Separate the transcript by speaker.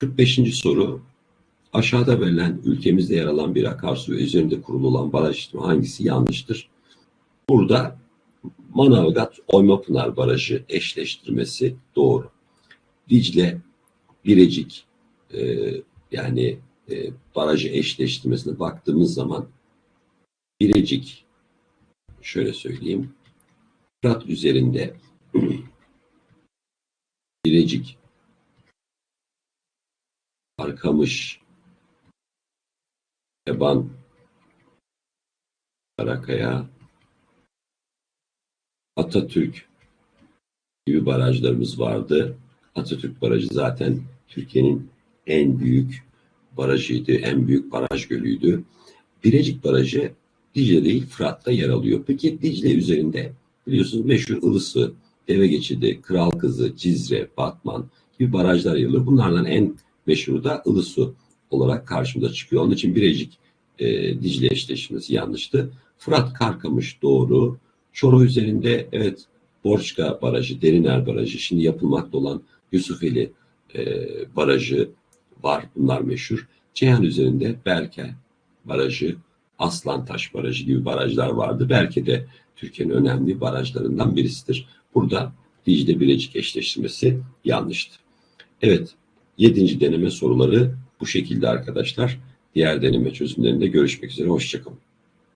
Speaker 1: 45. soru. Aşağıda verilen ülkemizde yer alan bir akarsu ve üzerinde kurulu olan baraj sistemi hangisi yanlıştır? Burada Manavgat Oymapınar Barajı eşleştirmesi doğru. Dicle, Birecik e, yani e, barajı eşleştirmesine baktığımız zaman Birecik şöyle söyleyeyim Fırat üzerinde Birecik Arkamış Eban Karakaya Atatürk gibi barajlarımız vardı. Atatürk Barajı zaten Türkiye'nin en büyük barajıydı, en büyük baraj gölüydü. Birecik Barajı Dicle değil Fırat'ta yer alıyor. Peki Dicle üzerinde biliyorsunuz meşhur Ilısı, Deve Geçidi, Kral Kızı, Cizre, Batman gibi barajlar yer. Bunlardan en meşhuru da Ilısu olarak karşımıza çıkıyor. Onun için Birecik e, Dicle eşleşmesi yanlıştı. Fırat Karkamış doğru. Çoruh üzerinde evet Borçka Barajı, Deriner Barajı, şimdi yapılmakta olan Yusufeli e, Barajı var. Bunlar meşhur. Ceyhan üzerinde Berke Barajı, Aslantaş Barajı gibi barajlar vardı. Berke de Türkiye'nin önemli barajlarından birisidir. Burada Dicle Birecik eşleştirmesi yanlıştı. Evet, yedinci deneme soruları bu şekilde arkadaşlar. Diğer deneme çözümlerinde görüşmek üzere. Hoşçakalın.